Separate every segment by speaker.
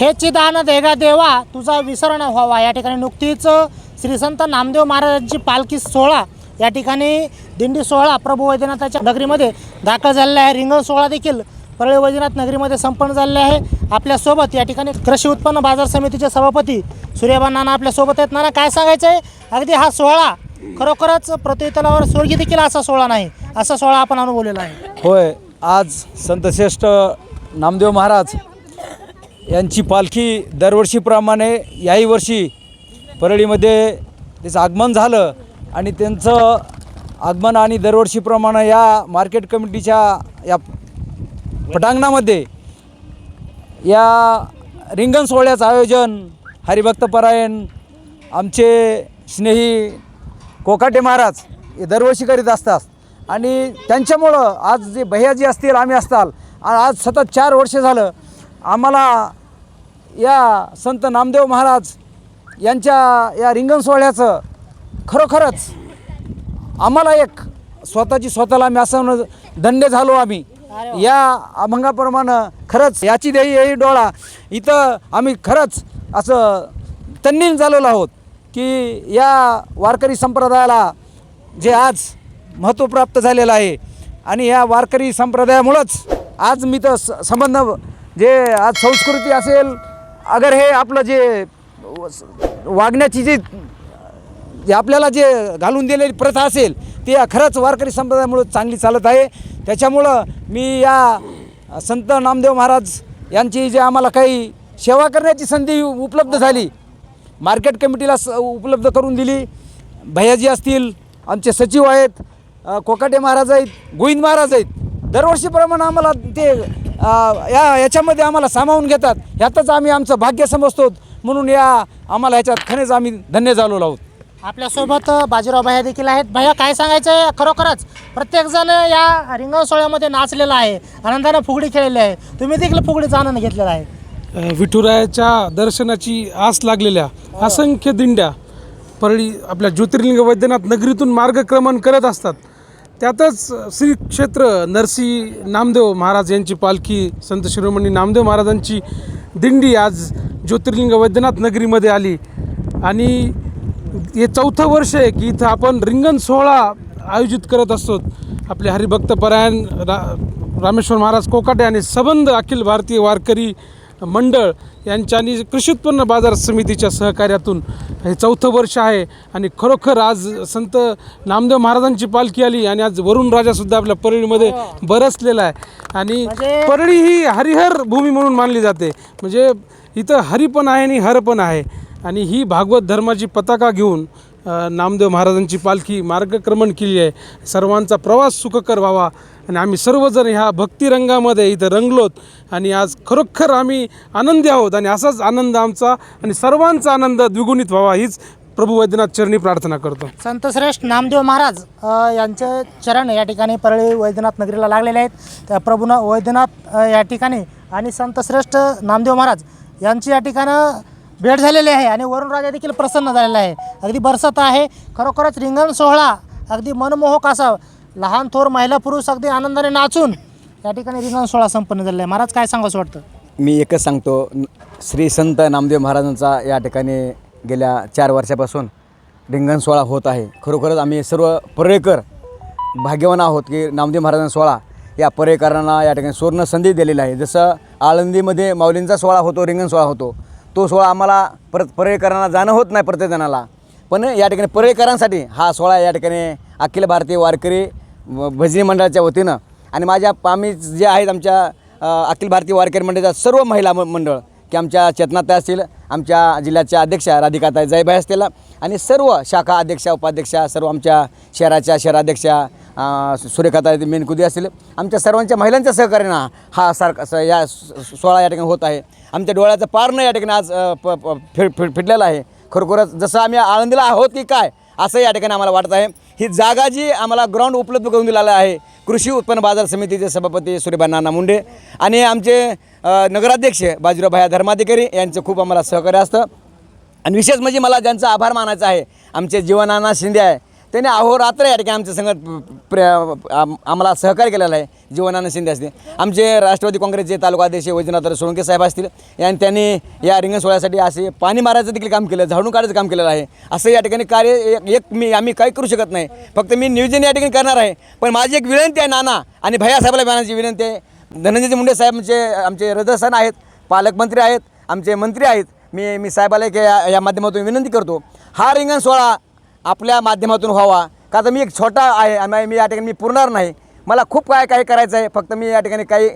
Speaker 1: हे चिदान देगा देवा तुझा विसरण व्हावा. या ठिकाणी नुकतीच श्री संत नामदेव महाराजांची पालखी सोहळा या ठिकाणी दिंडी सोहळा प्रभू वैद्यनाथाच्या नगरीमध्ये दाखल झालेला आहे. रिंगण सोहळा देखील परळी वैद्यनाथ नगरीमध्ये संपन्न झालेला आहे. आपल्यासोबत या ठिकाणी कृषी उत्पन्न बाजार समितीचे सभापती सूर्यबा नाना आपल्यासोबत आहेत. नाना काय सांगायचं आहे अगदी हा सोहळा खरोखरच प्रतितलावर स्वर्गी देखील असा सोहळा नाही असा सोहळा आपण अनुभवलेला आहे.
Speaker 2: होय आज संतश्रेष्ठ नामदेव महाराज यांची पालखी दरवर्षीप्रमाणे याही वर्षी परळीमध्ये त्याचं आगमन झालं आणि त्यांचं आगमन आणि दरवर्षीप्रमाणे या मार्केट कमिटीच्या या पटांगणामध्ये या रिंगण सोहळ्याचं आयोजन हरिभक्तपरायण आमचे स्नेही कोकाटे महाराज हे दरवर्षी करीत असतात. आणि त्यांच्यामुळं आज जे भैयाजी असतील आम्ही असताल आ- आज सतत चार वर्ष झालं आम्हाला या संत नामदेव महाराज यांच्या या रिंगण सोहळ्याचं खरोखरच आम्हाला एक स्वतःची स्वतःला आम्ही असं धन्य झालो आम्ही. या अभंगाप्रमाणे खरंच याची देही येई डोळा. इथं आम्ही खरंच असं तन्नील झालेलो आहोत की या वारकरी संप्रदायाला जे आज महत्त्व प्राप्त झालेलं आहे आणि या वारकरी संप्रदायामुळंच आज मी तर स- संबंध जे आज संस्कृती असेल अगर हे आपलं जे वागण्याची जी जे आपल्याला जे घालून दिलेली प्रथा असेल ती खरंच वारकरी संप्रदायामुळं चांगली चालत आहे. त्याच्यामुळं मी या संत नामदेव महाराज यांची जे आम्हाला काही सेवा करण्याची संधी उपलब्ध झाली मार्केट कमिटीला स उपलब्ध करून दिली. भैयाजी असतील आमचे सचिव आहेत कोकाटे महाराज आहेत गोविंद महाराज आहेत. दरवर्षीप्रमाणे आम्हाला ते या याच्यामध्ये आम्हाला सामावून घेतात. ह्यातच आम्ही आमचं भाग्य समजतो. म्हणून या आम्हाला ह्याच्यात खरेच आम्ही धन्य झालो आहोत.
Speaker 1: आपल्यासोबत बाजीराव भैया देखील आहेत. भैया काय सांगायचं आहे खरोखरच प्रत्येकजण या रिंगण सोहळ्यामध्ये नाचलेला आहे. आनंदाने फुगडी खेळलेली आहे. तुम्ही देखील फुगडीचा आनंद घेतलेला आहे.
Speaker 3: विठुरायाच्या दर्शनाची आस लागलेल्या असंख्य दिंड्या परळी आपल्या ज्योतिर्लिंग वैद्यनाथ नगरीतून मार्गक्रमण करत असतात. त्यातच श्री क्षेत्र नरसी नामदेव महाराज यांची पालखी संत शिरोमणी नामदेव महाराजांची दिंडी आज ज्योतिर्लिंग वैद्यनाथ नगरीमध्ये आली. आणि हे चौथं वर्ष आहे की इथं आपण रिंगण सोहळा आयोजित करत असतो. आपले हरिभक्त परायण रा रामेश्वर महाराज कोकाटे आणि सबंध अखिल भारतीय वारकरी मंडळ यांच्या आणि कृषी उत्पन्न बाजार समितीच्या सहकार्यातून हे चौथं वर्ष आहे. आणि खरोखर आज संत नामदेव महाराजांची पालखी आली आणि आज वरुण राजासुद्धा आपल्या परळीमध्ये बरसलेला आहे. आणि
Speaker 1: म्हणजे-
Speaker 3: परळी ही हरिहर भूमी म्हणून मानली जाते. म्हणजे इथं हरी पण आहे आणि हर पण आहे. आणि ही भागवत धर्माची पताका घेऊन नामदेव महाराजांची पालखी मार्गक्रमण केली आहे. सर्वांचा प्रवास सुखकर व्हावा. आणि आम्ही सर्वजण ह्या भक्तिरंगामध्ये इथं रंगलोत आणि आज खरोखर आम्ही आनंदी आहोत आणि असाच आनंद आमचा आणि सर्वांचा आनंद द्विगुणित व्हावा हीच प्रभू वैद्यनाथ चरणी प्रार्थना करतो.
Speaker 1: संतश्रेष्ठ नामदेव महाराज यांचे चरण या ठिकाणी परळी वैद्यनाथ नगरीला लागलेले आहेत. त्या प्रभूना वैद्यनाथ या ठिकाणी आणि संतश्रेष्ठ नामदेव महाराज यांची या ठिकाणं भेट झालेली आहे आणि वरुण राजा देखील प्रसन्न झालेला आहे. अगदी बरसत आहे. खरोखरच रिंगण सोहळा अगदी मनमोहक असा लहान थोर महिला पुरुष अगदी आनंदाने नाचून या ठिकाणी रिंगण सोहळा संपन्न झालेला आहे. महाराज काय सांगावं वाटतं?
Speaker 4: मी एकच सांगतो श्री संत नामदेव महाराजांचा या ठिकाणी गेल्या चार वर्षापासून रिंगण सोहळा होत आहे. खरोखरच आम्ही सर्व पर्यकर भाग्यवान आहोत की नामदेव महाराजांचा सोहळा या पर्यकरांना या ठिकाणी सुवर्ण संधी दिलेली आहे. जसं आळंदीमध्ये माऊलींचा सोहळा होतो रिंगण सोहळा होतो तो सोहळा आम्हाला परत पर्यकरांना जाणं होत नाही प्रत्येकजणाला. पण या ठिकाणी पर्यकरांसाठी हा सोहळा या ठिकाणी अखिल भारतीय वारकरी भजनी मंडळाच्या वतीनं आणि माझ्या आम्ही जे आहेत आमच्या अखिल भारतीय वारकरी मंडळाच्या सर्व महिला म- मंडळ की आमच्या चेतनाताई असतील आमच्या जिल्ह्याच्या अध्यक्षा राधिकाताई जयबाई असतील आणि सर्व शाखा अध्यक्षा उपाध्यक्षा सर्व आमच्या शहराच्या शहराध्यक्षा सूर्यकाताई मेनकुदी असतील आमच्या सर्वांच्या महिलांच्या सहकार्यानं हा सारखा स- या सोहळा या ठिकाणी होत आहे. आमच्या डोळ्याचं पारणं या ठिकाणी आज अ, प- प- फिटलेलं आहे. खरोखरच जसं आम्ही आळंदीला आहोत की काय असं या ठिकाणी आम्हाला वाटत आहे. ही जागा जी आम्हाला ग्राउंड उपलब्ध करून दिलेलं आहे कृषी उत्पन्न बाजार समितीचे सभापती सूर्यभा नाना मुंडे आणि आमचे नगराध्यक्ष बाजीराव भाया धर्माधिकारी यांचं खूप आम्हाला सहकार्य असतं. आणि विशेष म्हणजे मला ज्यांचा आभार मानायचा आहे आमचे जीवनाना शिंदे आहे त्यांनी अहोरात्र या ठिकाणी आमच्या संघात प्र आम्हाला सहकार्य केलेला आहे. जीवनानंद शिंदे असतील. आमचे राष्ट्रवादी काँग्रेसचे तालुका अध्यक्ष वैजनाथ सोळंके साहेब असतील. आणि त्यांनी या रिंगण सोहळ्यासाठी असे पाणी मारायचं देखील काम केलं झाडून काढायचं काम केलेलं आहे. असं या ठिकाणी कार्य एक- एक मी आम्ही काही करू शकत नाही. फक्त मी नियोजन या ठिकाणी करणार आहे. पण माझी एक विनंती आहे नाना आणि भैया साहेबाला माझी विनंती आहे. धनंजय मुंडे साहेब आमचे हृदयसन आहेत पालकमंत्री आहेत आमचे मंत्री आहेत. मी मी साहेबाला एक या या माध्यमातून विनंती करतो. हा रिंगण सोहळा आपल्या माध्यमातून व्हावा. का तर मी एक छोटा आहे आणि मी या ठिकाणी मी पुरणार नाही. मला खूप काय काय करायचं आहे फक्त मी या ठिकाणी काही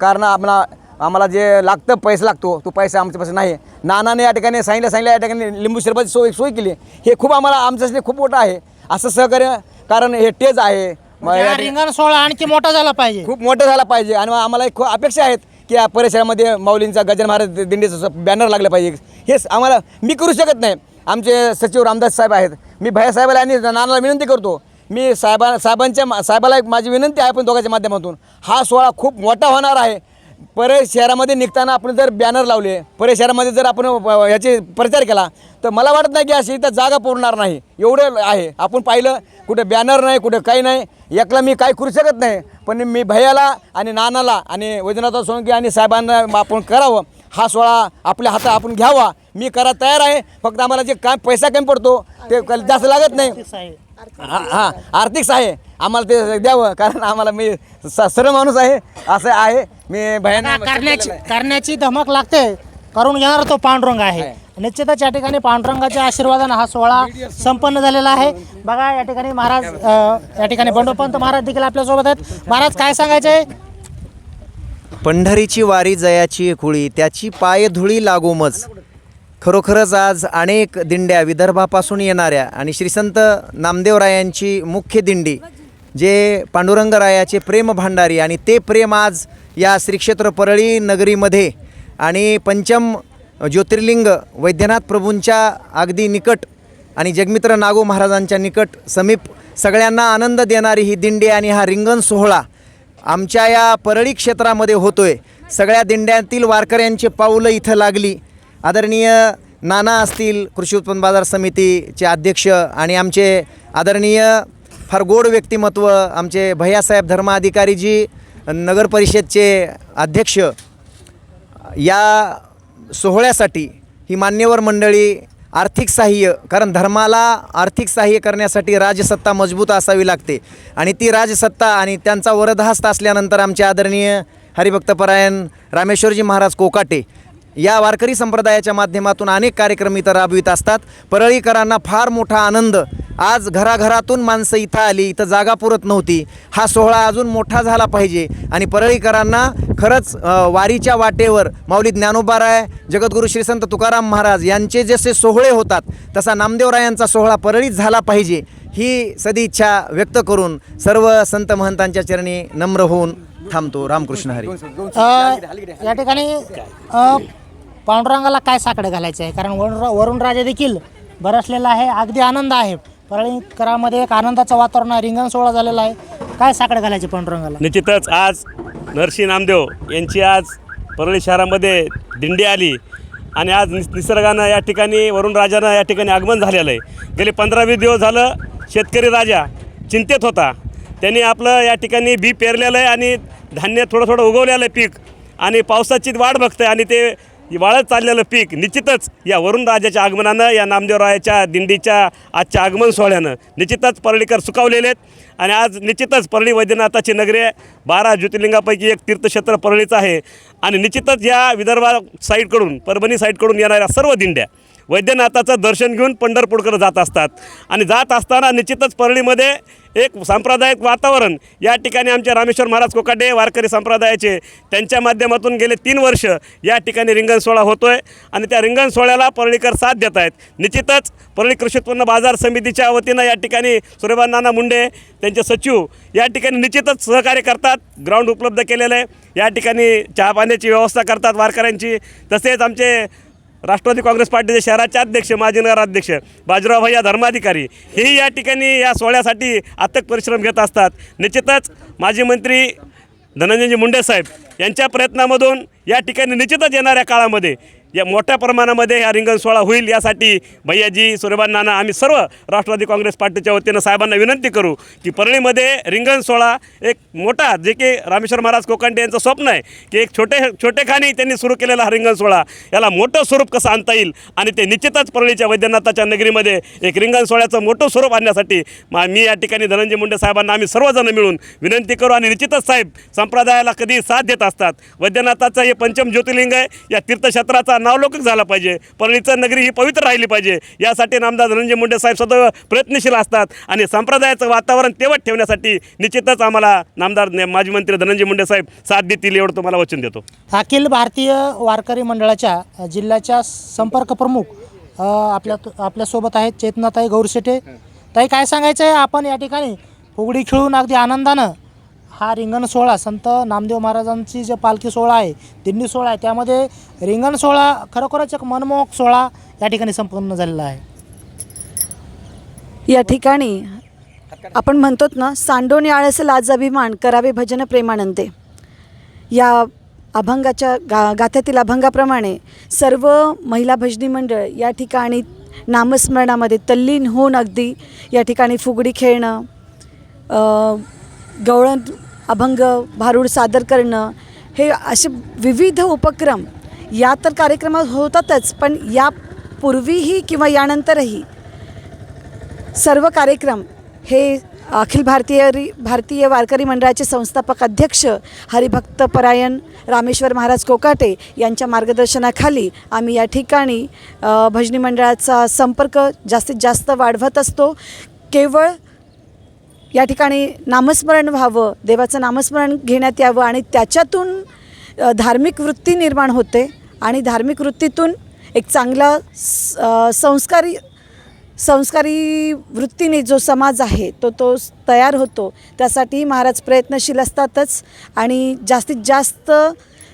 Speaker 4: कारण आम्हाला आम्हाला जे लागतं पैसा लागतो तो पैसा आमच्यापासून नाही. नानाने या ठिकाणी सांगितलं सांगितलं या ठिकाणी लिंबू सरबत सोय सोय केली. हे खूप आम्हाला आमच्यासाठी खूप मोठं आहे. असं सहकार्य कारण हे टेज आहे. ठिकाणी-
Speaker 1: रिंगण सोहळा आणखी मोठा झाला पाहिजे.
Speaker 4: खूप मोठं झाला पाहिजे. आणि आम्हाला एक खूप अपेक्षा आहेत की या परिसरामध्ये माऊलींचा गजन महाराज दिंडीचं बॅनर लागलं पाहिजे. हेच आम्हाला मी करू शकत नाही. आमचे सचिव रामदास साहेब आहेत. मी भैया साहेबाला आणि नानाला विनंती करतो. मी साहेबा साहेबांच्या साहेबाला एक माझी विनंती आहे पण दोघांच्या माध्यमातून. हा सोहळा खूप मोठा होणार आहे. परे शहरामध्ये निघताना आपण जर बॅनर लावले परे शहरामध्ये जर आपण ह्याचे याचे प्रचार केला तर मला वाटत नाही की अशी इथं जागा पुरणार नाही. एवढं आहे. आपण पाहिलं कुठे बॅनर नाही कुठे काही नाही. एकला मी काही करू शकत नाही. पण मी भैयाला आणि नानाला आणि वैजनाथ सोळंकी आणि साहेबांना आपण करावं. हा सोहळा आपल्या हातात आपण घ्यावा. मी करा तयार आहे. फक्त आम्हाला जे काय पैसा कमी पडतो ते जास्त लागत नाही. हां हां आर्थिक सहाय्य. आम्हाला ते द्यावं कारण आम्हाला मी स- सरळ माणूस आहे असं आहे. मी भयाना
Speaker 1: करण्याची करण्याची धमक लागते. करून घेणार तो पांडुरंग आहे. निश्चितच या ठिकाणी पांडुरंगाच्या आशीर्वादाने हा सोहळा संपन्न झालेला आहे. बघा या ठिकाणी महाराज या ठिकाणी बंडोपंत महाराज देखील आपल्यासोबत आहेत. महाराज काय सांगायचे आहे
Speaker 5: पंढरीची वारी जयाची खुळी त्याची पायधुळी लागोमच खरोखरच आज अनेक दिंड्या विदर्भापासून येणाऱ्या आणि श्रीसंत नामदेवरायांची मुख्य दिंडी जे पांडुरंगरायाचे प्रेम भांडारी आणि ते प्रेम आज या श्रीक्षेत्र परळी नगरीमध्ये आणि पंचम ज्योतिर्लिंग वैद्यनाथ प्रभूंच्या अगदी निकट आणि जगमित्र नागो महाराजांच्या निकट समीप सगळ्यांना आनंद देणारी ही दिंडी आणि हा रिंगण सोहळा आमच्या या परळी क्षेत्रामध्ये होतोय. सगळ्या दिंड्यातील वारकऱ्यांची पाऊलं इथं लागली. आदरणीय नाना असतील कृषी उत्पन्न बाजार समितीचे अध्यक्ष आणि आमचे आदरणीय फार गोड व्यक्तिमत्व आमचे भैयासाहेब धर्माधिकारीजी नगर परिषदचे अध्यक्ष या सोहळ्यासाठी ही मान्यवर मंडळी आर्थिक सहाय्य कारण धर्माला आर्थिक सहाय्य करण्यासाठी राजसत्ता मजबूत असावी लागते. आणि ती राजसत्ता आणि त्यांचा वरदहस्त असल्यानंतर आमचे आदरणीय हरिभक्तपरायण रामेश्वरजी महाराज कोकाटे या वारकरी संप्रदायाच्या माध्यमातून अनेक कार्यक्रम इथं राबवित असतात. परळीकरांना फार मोठा आनंद आज घराघरातून माणसं इथं आली इथं जागा पुरत नव्हती. हा सोहळा अजून मोठा झाला पाहिजे. आणि परळीकरांना खरंच वारीच्या वाटेवर माऊली ज्ञानोबाराय जगद्गुरू श्री संत तुकाराम महाराज यांचे जसे सोहळे होतात तसा नामदेवरायांचा सोहळा परळीत झाला पाहिजे ही सदिच्छा व्यक्त करून सर्व संत महंतांच्या चरणी नम्र होऊन थांबतो. रामकृष्ण हरी.
Speaker 1: या ठिकाणी पांडुरंगाला काय साकडं घालायचं आहे कारण वरुण वरुणराजा देखील बरसलेला आहे. अगदी आनंद आहे. परळीकरामध्ये एक आनंदाचं वातावरण आहे. रिंगण सोहळा झालेला आहे. काय साकडे घालायचे पांडुरंगाला?
Speaker 6: निश्चितच आज नरसी नामदेव यांची आज परळी शहरामध्ये दिंडी आली. आणि आज निस निसर्गानं या ठिकाणी वरुण राजानं या ठिकाणी आगमन झालेलं आहे. गेले पंधरा वीस दिवस झालं शेतकरी राजा चिंतेत होता. त्यांनी आपलं या ठिकाणी बी पेरलेलं आहे आणि धान्य थोडं थोडं उगवलेलं आहे पीक. आणि पावसाची वाट बघतं आहे आणि ते वाळत चाललेलं पीक निश्चितच या वरुण राजाच्या आगमनानं या नामदेवरायाच्या दिंडीच्या आजच्या आगमन सोहळ्यानं निश्चितच परळीकर सुकावलेले आहेत. आणि आज निश्चितच परळी वैद्यनाथाची नगरी आहे. बारा ज्योतिर्लिंगापैकी एक तीर्थक्षेत्र परळीचं आहे. आणि निश्चितच या विदर्भा साईडकडून परभणी साईडकडून येणाऱ्या सर्व दिंड्या वैद्यनाथाचं दर्शन घेऊन पंढरपूरकडे जात असतात. आणि जात असताना निश्चितच परळीमध्ये एक सांप्रदायिक वातावरण या ठिकाणी आमचे रामेश्वर महाराज कोकाटे वारकरी संप्रदायाचे त्यांच्या माध्यमातून गेले तीन वर्ष या ठिकाणी रिंगण सोहळा होतो आहे आणि त्या रिंगण सोहळ्याला परळीकर साथ देत आहेत. निश्चितच परळी कृषी उत्पन्न बाजार समितीच्या वतीनं या ठिकाणी सूर्यबान नाना मुंडे त्यांचे सचिव या ठिकाणी निश्चितच सहकार्य करतात ग्राउंड उपलब्ध केलेलं आहे. या ठिकाणी चहा पाण्याची व्यवस्था करतात वारकऱ्यांची. तसेच आमचे राष्ट्रवादी काँग्रेस पार्टीचे शहराचे अध्यक्ष माजी नगराध्यक्ष बाजीराव भैया धर्माधिकारी हेही या ठिकाणी या सोहळ्यासाठी अथक परिश्रम घेत असतात. निश्चितच माजी मंत्री धनंजयजी मुंडे साहेब यांच्या प्रयत्नामधून या ठिकाणी निश्चितच येणाऱ्या काळामध्ये या मोठ्या प्रमाणामध्ये हा रिंगण सोहळा होईल यासाठी भैयाजी सूर्यबान नाना आम्ही सर्व राष्ट्रवादी काँग्रेस पार्टीच्या वतीनं साहेबांना विनंती करू की परळीमध्ये रिंगण सोहळा एक मोठा जे की रामेश्वर महाराज कोकांडे यांचं स्वप्न आहे की एक छोटे छोटेखानी त्यांनी सुरू केलेला हा रिंगण सोहळा याला मोठं स्वरूप कसं आणता येईल? आणि ते निश्चितच परळीच्या वैद्यनाथाच्या नगरीमध्ये एक रिंगण सोहळ्याचं मोठं स्वरूप आणण्यासाठी मा मी या ठिकाणी धनंजय मुंडे साहेबांना आम्ही सर्वजण मिळून विनंती करू आणि निश्चितच साहेब संप्रदायाला कधी साथ देत असतात. वैद्यनाथाचं हे पंचम ज्योतिर्लिंग आहे. या तीर्थक्षेत्राचा नावलौकिक झाला पाहिजे. परळीचं नगरी ही पवित्र राहिली पाहिजे. यासाठी नामदार धनंजय मुंडे साहेब सदैव प्रयत्नशील असतात आणि संप्रदायाचं वातावरण तेवत ठेवण्यासाठी निश्चितच आम्हाला नामदार माजी मंत्री धनंजय मुंडे साहेब साथ देतील एवढं तुम्हाला वचन देतो.
Speaker 1: अखिल भारतीय वारकरी मंडळाच्या जिल्ह्याच्या संपर्क प्रमुख आपल्या आपल्यासोबत आहेत चेतनाताई गौरशेटे ताई काय सांगायचं आहे आपण या ठिकाणी फुगडी खेळून अगदी आनंदानं हा रिंगण सोहळा संत नामदेव महाराजांची जे पालखी सोहळा आहे दिंडी सोहळा आहे त्यामध्ये रिंगण सोहळा खरोखरच एक मनमोहक सोहळा या ठिकाणी संपन्न झालेला आहे.
Speaker 7: या ठिकाणी आपण म्हणतो ना सांडोनी आळस लाज अभिमान करावे भजन प्रेमानंदे. या अभंगाच्या गा गाथ्यातील अभंगाप्रमाणे सर्व महिला भजनी मंडळ या ठिकाणी नामस्मरणामध्ये तल्लीन होऊन अगदी या ठिकाणी फुगडी खेळणं गवळण अभंग भारूड सादर करणं हे असे विविध उपक्रम या तर कार्यक्रमात होतातच पण यापूर्वीही किंवा यानंतरही सर्व कार्यक्रम हे अखिल भारतीय भारतीय वारकरी मंडळाचे संस्थापक अध्यक्ष हरिभक्त परायण रामेश्वर महाराज कोकाटे यांच्या मार्गदर्शनाखाली आम्ही या ठिकाणी भजनी मंडळाचा संपर्क जास्तीत जास्त वाढवत असतो. केवळ या ठिकाणी नामस्मरण व्हावं देवाचं नामस्मरण घेण्यात यावं आणि त्याच्यातून धार्मिक वृत्ती निर्माण होते आणि धार्मिक वृत्तीतून एक चांगला स- संस्कारी संस्कारी वृत्तीने जो समाज आहे तो तो तयार होतो. त्यासाठी महाराज प्रयत्नशील असतातच आणि जास्तीत जास्त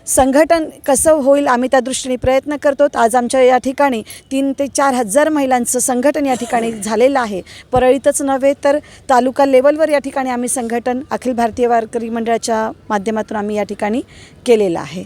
Speaker 7: संघटन कसं होईल आम्ही त्या दृष्टीने प्रयत्न करतो. आज आमच्या या ठिकाणी तीन ते चार हजार महिलांचं संघटन या ठिकाणी झालेलं आहे. परळीतच नव्हे तर तालुका लेवलवर या ठिकाणी आम्ही संघटन अखिल भारतीय वारकरी मंडळाच्या माध्यमातून आम्ही या ठिकाणी केलेलं आहे.